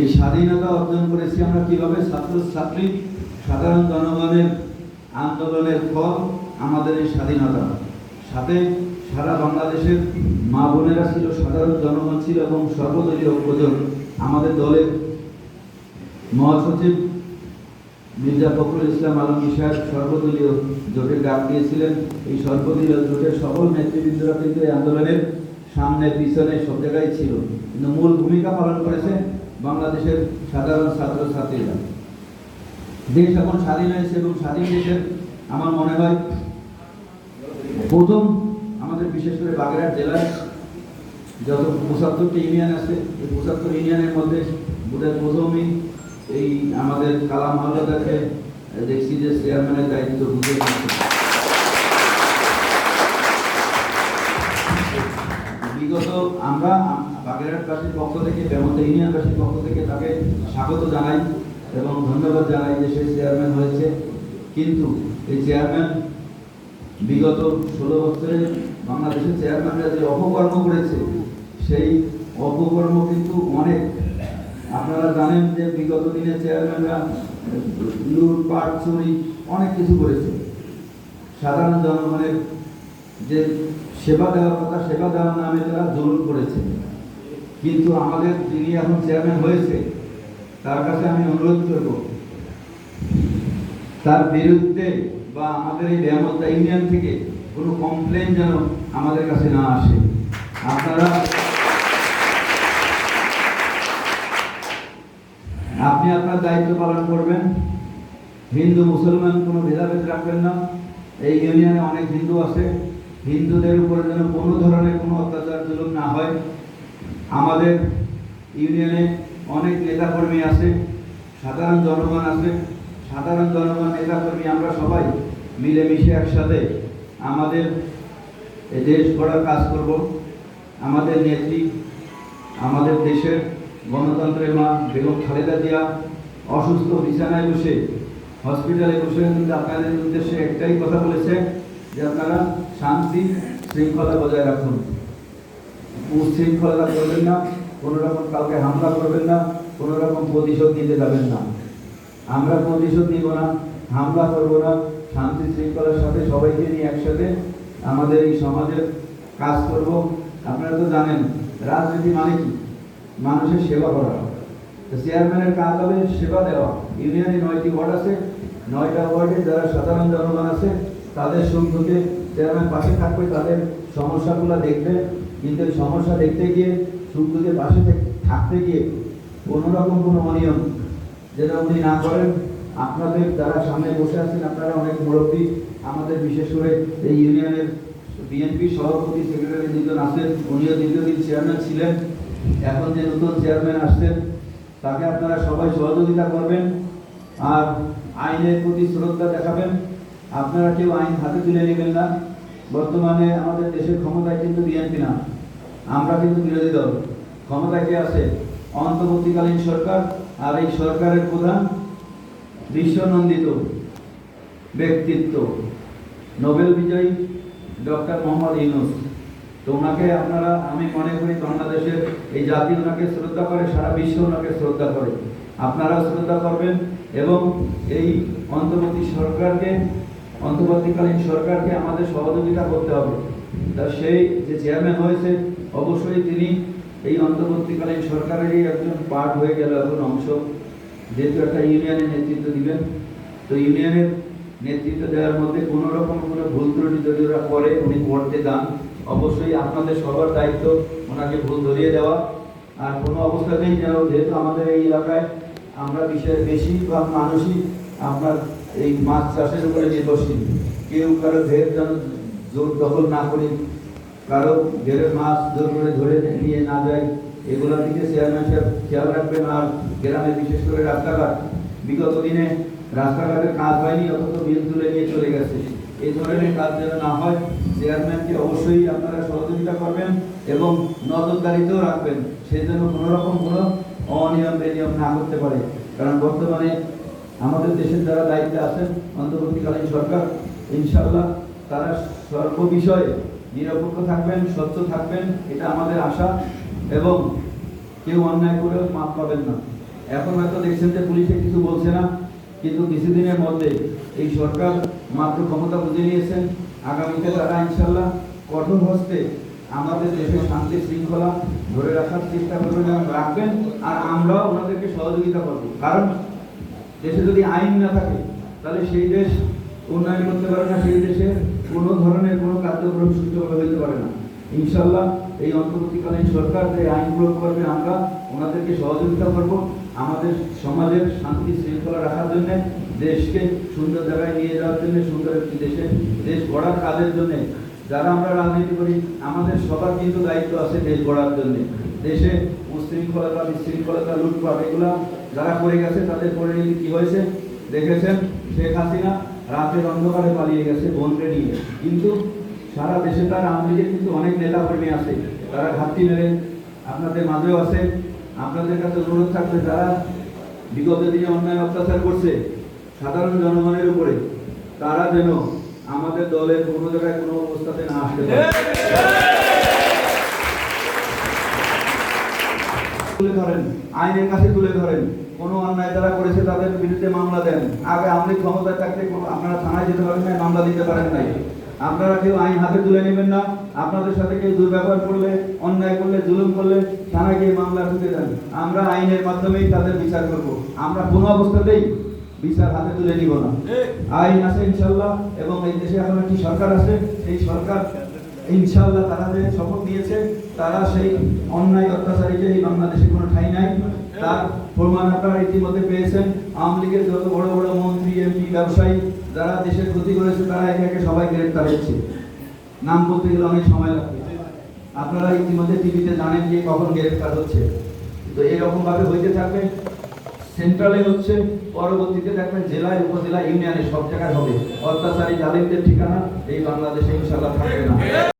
এই স্বাধীনতা অর্জন করেছি আমরা কীভাবে ছাত্র ছাত্রী সাধারণ জনগণের আন্দোলনের ফল, আমাদের এই স্বাধীনতা। সাথে সারা বাংলাদেশের মা বোনেরা ছিল, সাধারণ জনগণ ছিল এবং সর্বদলীয় ঐক্যজোট আমাদের দলের মহাসচিব মির্জা ফখরুল ইসলাম আলমগীর সাহেব সর্বদলীয় জোটের ডাক দিয়েছিলেন। এই সর্বদলীয় জোটের সকল নেতৃবৃন্দরা কিন্তু এই আন্দোলনের সামনে, পিছনে সব জায়গায় ছিল। কিন্তু মূল ভূমিকা পালন করেছে বাংলাদেশের সাধারণ ছাত্র ছাত্রীরা দেশ এখন স্বাধীন হয়েছে এবং স্বাধীন দেশের, আমার মনে হয়, প্রথম আমাদের বিশেষ করে বাগেরহাট জেলায় যত পঁচাত্তরটি ইউনিয়ন আছে, এই পঁচাত্তর ইউনিয়নের মধ্যে বোধহয় প্রথমই এই আমাদের কালাম হাওলাদারকে দেখছি যে চেয়ারম্যানের দায়িত্ব বুঝে। বিগত আমরা বাগেরহাটবাসীর পক্ষ থেকে বেমত ইউনিয়নবাসীর পক্ষ থেকে তাকে স্বাগত জানাই এবং ধন্যবাদ জানাই যে সে চেয়ারম্যান হয়েছে। কিন্তু এই চেয়ারম্যান বিগত ষোলো বছরে বাংলাদেশের চেয়ারম্যানরা যে অপকর্ম করেছে, সেই অপকর্ম কিন্তু অনেক। আপনারা জানেন যে বিগত দিনে চেয়ারম্যানরা লুটপাট চুরি অনেক কিছু করেছে। সাধারণ জনগণের যে সেবা দেওয়ার কথা, সেবা দেওয়ার নামে তারা জরুর করেছে। কিন্তু আমাদের যিনি এখন চেয়ারম্যান হয়েছে, তার কাছে আমি অনুরোধ করব, তার বিরুদ্ধে বা আমাদের এই ব্যায়ামতা ইউনিয়ন থেকে কোনো কমপ্লেন যেন আমাদের কাছে না আসে। আপনারা, আপনি আপনার দায়িত্ব পালন করবেন। হিন্দু, মুসলমান কোনো ভেদাভেদ রাখবেন না। এই ইউনিয়নে অনেক হিন্দু আছে। হিন্দুদের উপরে যেন কোনো ধরনের কোনো অত্যাচার জুলুম না হয়। আমাদের ইউনিয়নে অনেক নেতাকর্মী আছে, সাধারণ জনগণ আছে। সাধারণ জনগণ, নেতাকর্মী আমরা সবাই মিলেমিশে একসাথে আমাদের দেশ গড়ার কাজ করব। আমাদের নেত্রী, আমাদের দেশের গণতন্ত্রের মা বেগম খালেদা জিয়া অসুস্থ, বিছানায় বসে, হসপিটালে বসে। কিন্তু আপনাদের উদ্দেশ্যে একটাই কথা বলেছে যে আপনারা শান্তি, শৃঙ্খলা বজায় রাখুন। উশৃঙ্খলতা করবেন না, কোনো রকম কাউকে হামলা করবেন না, কোনো রকম প্রতিশোধ নিতে যাবেন না। আমরা প্রতিশোধ নিব না, হামলা করব না, শান্তি শৃঙ্খলার সাথে সবাইকে নিয়ে একসাথে আমাদের এই সমাজের কাজ করব। আপনারা তো জানেন, রাজনীতি মানে কি? মানুষের সেবা করা। চেয়ারম্যানের কাজ হবে সেবা দেওয়া। ইউনিয়নে নয়টি ওয়ার্ড আছে, নয়টা ওয়ার্ডে যারা সাধারণ জনগণ আছে, তাদের সম্মুখে চেয়ারম্যান পাশে থাকবে, তাদের সমস্যাগুলো দেখবে। কিন্তু সমস্যা দেখতে গিয়ে সুখ দুঃখে পাশে থাক- থাকতে গিয়ে কোনো রকম কোনো অনিয়ম যেটা উনি না করেন। আপনাদের যারা সামনে বসে আছেন, আপনারা অনেক মুরব্বী। আমাদের বিশেষ করে এই ইউনিয়নের বিএনপি সভাপতি, সেক্রেটারি দুজন আছেন, উনিও দীর্ঘদিন চেয়ারম্যান ছিলেন। এখন যে নতুন চেয়ারম্যান আসছেন, তাকে আপনারা সবাই সহযোগিতা করবেন আর আইনের প্রতি শ্রদ্ধা দেখাবেন। আপনারা কেউ আইন হাতে তুলে নেবেন না। বর্তমানে আমাদের দেশের ক্ষমতায় কিন্তু বিএনপি না। আমরা কিন্তু বিরোধী দল। ক্ষমতায় কে আছে? অন্তর্বর্তীকালীন সরকার আর এই সরকারের প্রধান বিশ্বনন্দিত ব্যক্তিত্ব, নোবেল বিজয়ী ডক্টর মোহাম্মদ ইউনুস। তো ওনাকে আপনারা, আমি মনে করি বাংলাদেশের এই জাতি ওনাকে শ্রদ্ধা করে, সারা বিশ্ব ওনাকে শ্রদ্ধা করে। আপনারাও শ্রদ্ধা করবেন এবং এই অন্তর্বর্তী সরকারকে অন্তর্বর্তীকালীন সরকারকে আমাদের সহযোগিতা করতে হবে। তা সেই যে চেয়ারম্যান হয়েছে, অবশ্যই তিনি এই অন্তর্বর্তীকালীন সরকারেরই একজন পার্ট হয়ে গেল এখন অংশ। যেহেতু একটা ইউনিয়নের নেতৃত্ব দিবেন, তো ইউনিয়নের নেতৃত্ব দেওয়ার মধ্যে কোনো রকম কোনো ভুল ত্রুটি যদি ওরা করে, উনি করতে দান। অবশ্যই আপনাদের সবার দায়িত্ব ওনাকে ভুল ধরিয়ে দেওয়া। আর কোনো অবস্থাতেই যেন যেহেতু আমাদের এই এলাকায় আমরা বিশেষ বেশিরভাগ মানুষই আপনার এই মাছ চাষের উপরে নির্ভরশীল। কেউ কারও ঘের যেন জোর দখল না করি কারও ঘেরের মাছ জোর করে ধরে নিয়ে না যায়, এগুলোর দিকে চেয়ারম্যান সাহেব খেয়াল রাখবেন। আর গ্রামে বিশেষ করে রাস্তাঘাট। বিগত দিনে রাস্তাঘাটের কাজ হয়নি, অথচ বিল তুলে নিয়ে চলে গেছে। এই ধরনের কাজ যেন না হয় চেয়ারম্যানকে অবশ্যই আপনারা সহযোগিতা করবেন এবং নজরদারিতেও রাখবেন। সেই জন্য কোনোরকম কোনো অনিয়ম বেনিয়ম না করতে পারে। কারণ বর্তমানে আমাদের দেশের যারা দায়িত্বে আছেন, অন্তর্বর্তীকালীন সরকার ইনশাল্লাহ তারা সর্ব বিষয়ে নিরপেক্ষ থাকবেন, স্বচ্ছ থাকবেন, এটা আমাদের আশা এবং কেউ অন্যায় করেও মাপ পাবেন না। এখন হয়তো দেখছেন যে পুলিশে কিছু বলছে না, কিন্তু কিছুদিনের মধ্যে এই সরকার মাত্র ক্ষমতা বুঝে নিয়েছেন আগামীতে তারা ইনশাল্লাহ কঠোর হস্তে আমাদের দেশের শান্তি শৃঙ্খলা ধরে রাখার চেষ্টা করবেন এবং রাখবেন, আর আমরাও ওনাদেরকে সহযোগিতা করব। কারণ দেশে যদি আইন না থাকে, তাহলে সেই দেশ উন্নয়ন করতে পারে না, সেই দেশে কোনো ধরনের কোনো কার্যক্রম সুষ্ঠুভাবে হইতে পারে না। ইনশাল্লাহ এই অন্তর্বর্তীকালীন সরকার যে আইন প্রয়োগ করবে, আমরা ওনাদেরকে সহযোগিতা করব আমাদের সমাজের শান্তি শৃঙ্খলা রাখার জন্য, দেশকে সুন্দর জায়গায় নিয়ে যাওয়ার জন্য, সুন্দর একটি দেশে, দেশ গড়ার কাজের জন্য। যারা আমরা রাজনীতি করি, আমাদের সবার কিন্তু দায়িত্ব আছে দেশ গড়ার জন্য। দেশে উশৃঙ্খলতা বিশৃঙ্খলতা, লুটপাট, এগুলা যারা করে গেছে তাদের পরিণতি কি হয়েছে? দেখেছেন, শেখ হাসিনা রাতের অন্ধকারে পালিয়ে গেছে, বোনকে নিয়ে। কিন্তু সারা দেশে তার আওয়ামী কিন্তু অনেক নেতা কর্মী আছে। তারা ঘাটতি মেরে আপনাদের মাঝেও আছে। আপনাদের কাছে অনুরোধ থাকবে, যারা বিগত দিনে অন্যায় অত্যাচার করছে, সাধারণ জনগণের উপরে, তারা যেন আমাদের দলের কোনো জায়গায় কোনো অবস্থাতে না আসতে পারে। তুলে ধরেন আইনের কাছে তুলে ধরেন কোনো অন্যায় যারা করেছে তাদের বিরুদ্ধে মামলা দেন। আগে আপনি ক্ষমতায় থাকতে আপনারা থানায় যেতে পারেন নাই মামলা দিতে পারেন নাই। আপনারা কেউ আইন হাতে তুলে নেবেন না আপনাদের সাথে কেউ দুর্ব্যবহার করলে অন্যায় করলে জুলুম করলে থানায় গিয়ে মামলা ঢুকে দেন। আমরা আইনের মাধ্যমেই তাদের বিচার করব। আমরা কোনো অবস্থাতেই বিচার হাতে তুলে নিব না। আইন আছে ইনশাল্লাহ এবং এই দেশে এখন একটি সরকার আছে। এই সরকার ইনশাআল্লাহ তারা যে শপথ নিয়েছে তারা সেই অন্যায় অত্যাচারীকে এই বাংলাদেশে কোনো ঠাঁই নাই, তার প্রমাণ আপনারা ইতিমধ্যে পেয়েছেন। আওয়ামী লীগের যত বড় বড় মন্ত্রী, এমপি, ব্যবসায়ী, যারা দেশের ক্ষতি করেছে, তারা একে একে সবাই গ্রেপ্তার হচ্ছে। নাম বলতে গেলে অনেক সময় লাগবে আপনারা ইতিমধ্যে টিভিতে জানেন যে কখন গ্রেপ্তার হচ্ছে। তো এরকম ভাবে হইতে থাকবে সেন্ট্রালে হচ্ছে পরবর্তীতে দেখবেন জেলায়, উপজেলা, ইউনিয়নে সব জায়গায় হবে। অত্যাচারী জালিমদের ঠিকানা এই বাংলাদেশে ইনশাল্লাহ থাকবে না।